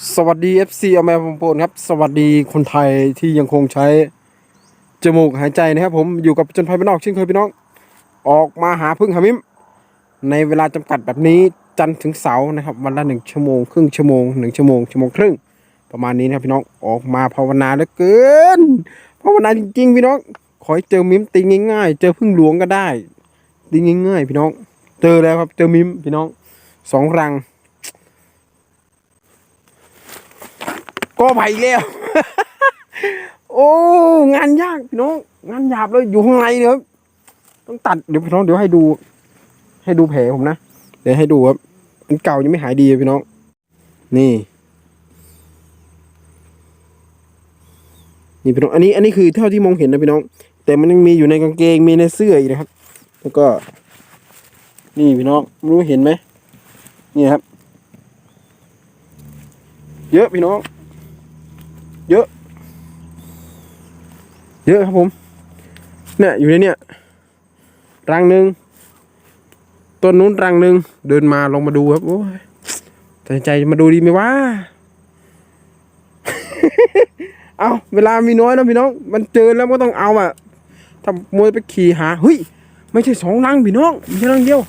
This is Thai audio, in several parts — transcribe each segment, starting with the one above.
สวัสดี FC อเมริกันโปนครับ สวัสดีคนไทยที่ยังคงใช้ จมูกหายใจนะครับผมอยู่กับจนภัยบ้านนอกเช่นเคยพี่น้อง ออกมาหาพึ่งหามิม ในเวลาจำกัดแบบนี้จันทร์ถึงเสาร์นะครับ วันละหนึ่งชั่วโมงครึ่งชั่วโมงหนึ่งชั่วโมงชั่วโมงครึ่งประมาณนี้นะครับพี่น้องออกมาภาวนาเหลือเกินภาวนาจริงๆพี่น้อง ขอให้เจอมิมตีง่าย ๆ เจอพึ่งหลวงก็ได้ตีง่ายๆ พี่น้อง เจอแล้วครับเจอมิมพี่น้องสองรัง ก็ไปแล้ว โอ้ งานยากพี่น้อง งานหยาบเลยอยู่ข้างในเนี่ยต้องตัดเดี๋ยวพี่น้องเดี๋ยวให้ดู ให้ดูแผลผมนะ เดี๋ยวให้ดูครับอันเก่ายังไม่หายดีพี่น้อง นี่ นี่พี่น้อง อันนี้ อันนี้คือเท่าที่มองเห็นนะพี่น้อง แต่มันยังมีอยู่ในกางเกง มีในเสื้ออีกนะครับ แล้วก็ นี่พี่น้องไม่รู้เห็นไหมนี่ครับ เยอะพี่น้อง เยอะ เยอะครับผม เนี่ยอยู่ในเนี่ยรังหนึ่งต้นนู้นรังหนึ่งเดินมาลงมาดูครับโอ้ยตัดใจจะมาดูดีไหมวะเอาเวลามีน้อยนะพี่น้อง มันเจอแล้วก็ต้องเอาอะถ้ามวยไปขี่หาเฮ้ยไม่ใช่สองรังพี่น้องม่ใช่รังเดียว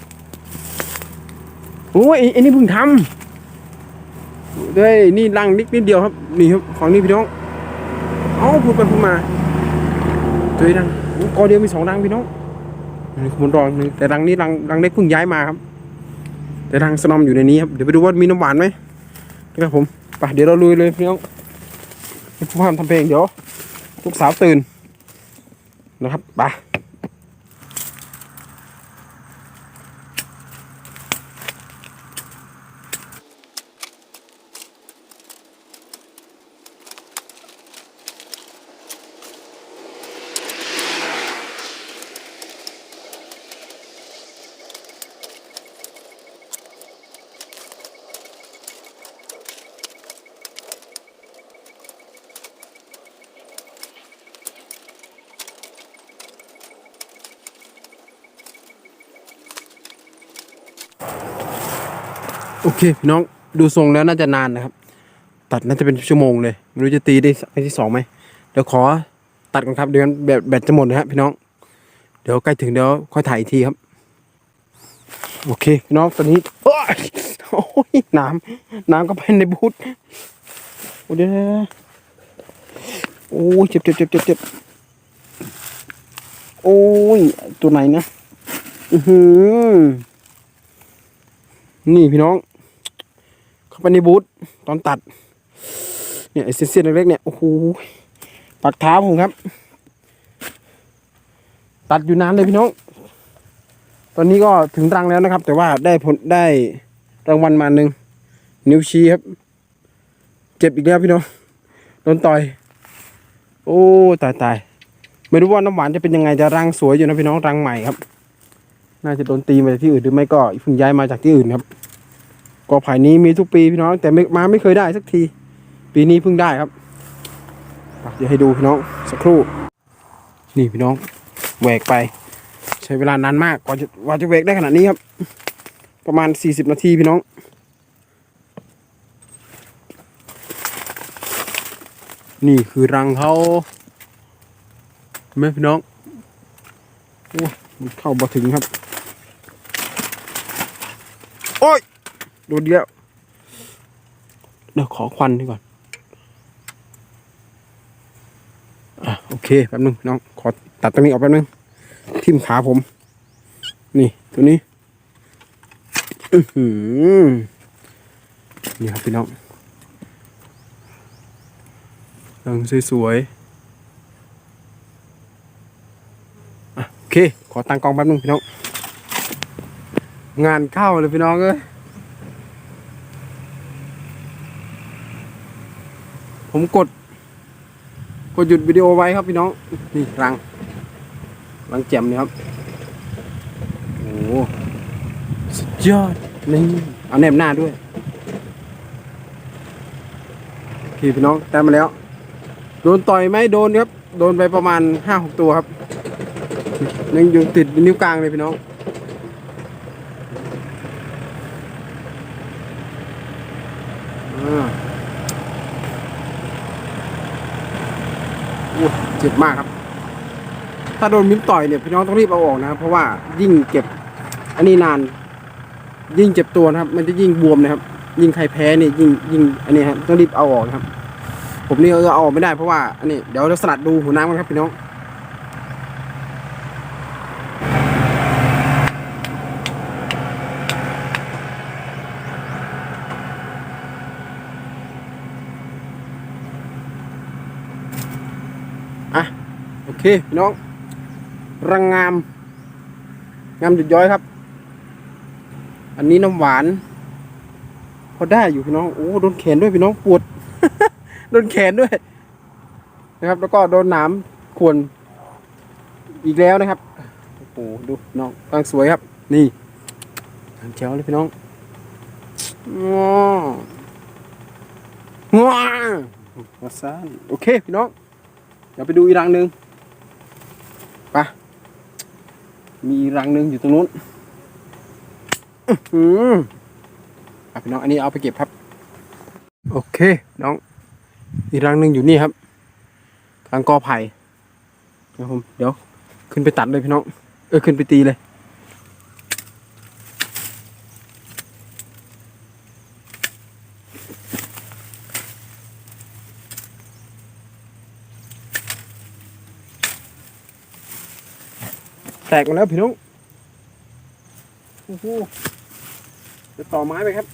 โอ้ยอ้ไอ้นี่เพิ่งทำ ด้วยนี่รังนิดนิดเดียวครับนี่ครับฝั่งนี้พี่น้องเอาพูดไปพูดมาเจอรังโอ้กอเดียวมีสองรังพี่น้องนี่ขมุนรองหนึงแต่รังนี้รังรังเล็กเพิ่งย้ายมาครับ แต่รังสนอมอยู่ในนี้ครับเดี๋ยวไปดูว่ามีน้ำหวานไหมนะครับผมไปเดี๋ยวเราลุยเลยพี่น้องผู้พามทำเพลงเดี๋ยวลูกสาวตื่นนะครับไป โอเคพี่น้องดูทรงแล้วน่าจะนานนะครับ ตัดน่าจะเป็นชั่วโมงเลยไม่รู้จะตีได้ไปที่สองไหมเดี๋ยวขอตัดกันครับเดี๋ยวแบตแบตจะหมดนะครับพี่น้อง เดี๋ยวใกล้ถึงเดี๋ยวค่อยถ่ายอีกทีครับ โอเคพี่น้องตอนนี้โอ้ยโอ้ยน้ำน้ำก็ไปในบูธโอ้ยเดี๋ยวเดี๋ยวเดี๋ยวโอ้ยเจ็บเจ็บเจ็บเจ็บเจ็บโอ้ยตัวไหนนะอือหือนี่พี่น้อง เข้าไปในบูธตอนตัด เนี่ยไอ้เส้นๆเล็กๆเนี่ย โอ้โห ปักเท้าผมครับ ตัดอยู่นานเลยพี่น้อง ตอนนี้ก็ถึงรังแล้วนะครับ แต่ว่าได้ผลได้รางวัลมาหนึ่งนิ้วชี้ครับ เจ็บอีกแล้วพี่น้องโดนต่อย โอ้ตายตายไม่รู้ว่าน้ำหวานจะเป็นยังไงจะรังสวยอยู่นะพี่น้องรังใหม่ครับ น่าจะโดนตีมาจากที่อื่นหรือไม่ก็เพิ่งย้ายมาจากที่อื่นครับ กอไผ่นี้มีทุกปีพี่น้อง แต่มาไม่เคยได้สักที ปีนี้เพิ่งได้ครับอะเดี๋ยวให้ดูพี่น้องสักครู่ นี่พี่น้องแหวกไป ใช้เวลานานมากกว่าจะกว่าจะแหวกได้ขนาดนี้ครับ ประมาณสี่สิบนาทีพี่น้อง นี่คือรังเขาไหมพี่น้องโอ้เข้ามาถึงครับ โอ้ย โดนเดียวเดี๋ยวขอควันดีก่อน อะโอเคแป๊บนึงน้องขอตัดตรงนี้ออกแป๊บนึง ทิ่มขาผม นี่ตัวนี้อือหือนี่ครับพี่น้องรังสวยๆอะโอเค ขอตั้งกล้องแป๊บนึงพี่น้อง งานเข้าเลยพี่น้องเอ้ย ผมกด กดหยุดวิดีโอไว้ครับพี่น้อง นี่รัง รังแจ่มนี่ครับ โอ้โหสุดยอด นี่ เอาแนบหน้าด้วยโอเคพี่น้องได้มาแล้ว โดนต่อยไหมโดนครับ โดนไปประมาณห้าหกตัวครับ ยังอยู่ติดนิ้วกลางเลยพี่น้องอ่า อ้เจ็บมากครับ ถ้าโดนมิ้มต่อยเนี่ยพี่น้องต้องรีบเอาออกนะครับ เพราะว่ายิ่งเจ็บ อันนี้นาน ยิ่งเจ็บตัวนะครับ มันจะยิ่งบวมนะครับ ยิ่งใครแพ้เนี่ยิ่งยิ่งอันนี้ครับต้องรีบเอาออกนะครับ ผมนี่ก็เอาออกไม่ได้เพราะว่าอันนี้เดี๋ยวเราสลัดดูหัวน้ำกันครับพี่น้อง อะโอเคพี่น้อง รังงาม งามหยุดย้อยครับ อันนี้น้ำหวาน พอได้อยู่พี่น้อง โอ้โดนแขนด้วยพี่น้องปวด โดนแขนด้วย นะครับ แล้วก็โดนหนามขวนอีกแล้วนะครับ โอ้โหดูน้องกำลังสวยครับ นี่ทางเจ้าเลยพี่น้องว้าวว้าวมาซานโอเคพี่น้อง เดี๋ยวไปดูอีรังหนึ่งไปะมีอีรังหนึ่งอยู่ตรงนู้นอืมอะพี่น้องอันนี้เอาไปเก็บครับ โอเค น้อง อีรังหนึ่งอยู่นี่ครับกลางกอไผ่เดี๋ยวผมเดี๋ยว ขึ้นไปตัดเลยพี่น้อง เออขึ้นไปตีเลย ตกมาแล้วพี่น้องโอ้โหจะต่อไม้ไปครับ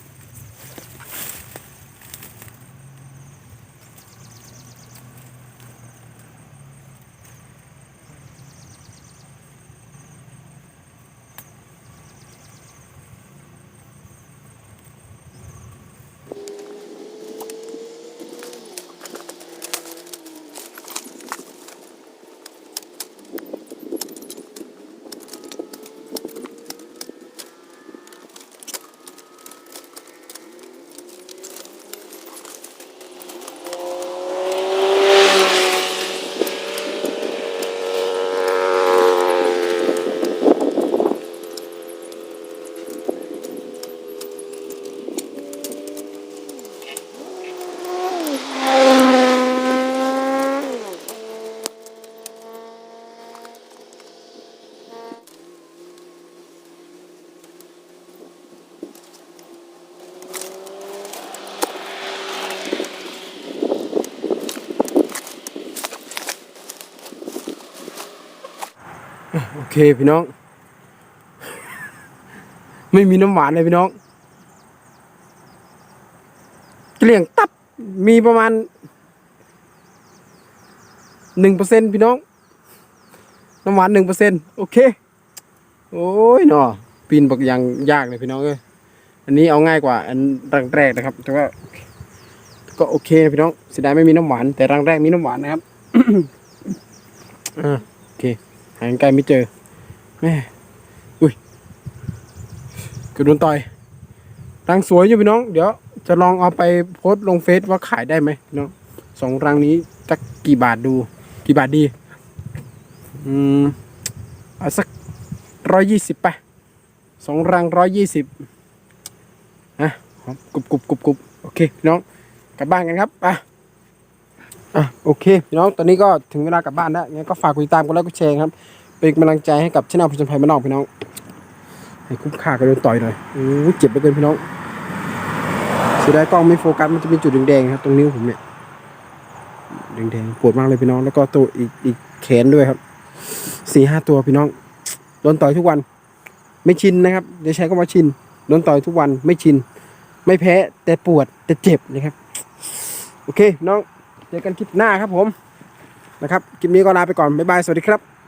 เคพี่น้อง ไม่มีน้ำหวานเลยพี่น้องเกลี้ยงตับมีประมาณหนึ่งเปอร์เซ็นพี่น้อง น้ำหวานหนึ่งเปอร์เซ็นโอเค โอ้ยเนาะปีนบักยังยากเลยพี่น้องเอ้ยอันนี้เอาง่ายกว่า อันรังแรกนะครับ แต่ว่า ก็โอเคนะพี่น้องเสียดายไม่มีน้ำหวาน แต่รังแรกมีน้ำหวานนะครับอ่าโอเคหาใกล้ไม่เจอ แม่อุ้ยกระโดนต่อยรังสวยอยู่พี่น้อง เดี๋ยวจะลองเอาไปโพสต์ลงเฟซว่าขายได้ไหมน้องสองรังนี้จะกี่บาทดู กี่บาทดี อืมเอาสักร้อยยี่สิบไปสองรังร้อยยี่สิบนะกรุบกรุบกรุบกรุบโอเคน้องกลับบ้านกันครับอะอะโอเคน้องตอนนี้ก็ถึงเวลากลับบ้านแล้วงั้นก็ฝากกดติดตามกดไลค์กดแชร์ครับ เป็นกำลังใจให้กับช anel ผจญภัยมานอกพี่น้อง ให้คุ้มค่ากันโดนต่อยหน่อยโอ้เจ็บเหลือเกินพี่น้องเสียดายกล้องไม่โฟกัสมันจะมีจุดแดงๆครับ ตรงนิ้วผมเนี่ยแดงๆปวดมากเลยพี่น้องแล้วก็ตัวอีกอีกแขนด้วยครับสี่ห้าตัวพี่น้องโดนต่อยทุกวัน ไม่ชินนะครับเดี๋ยวใช้คำว่าชินโดนต่อยทุกวันไม่ชิน ไม่แพ้แต่ปวดแต่เจ็บนะครับ โอเคน้องเจอกันคลิปหน้าครับผมนะครับคลิปนี้ก็ลาไปก่อนบ๊ายบายสวัสดีครับ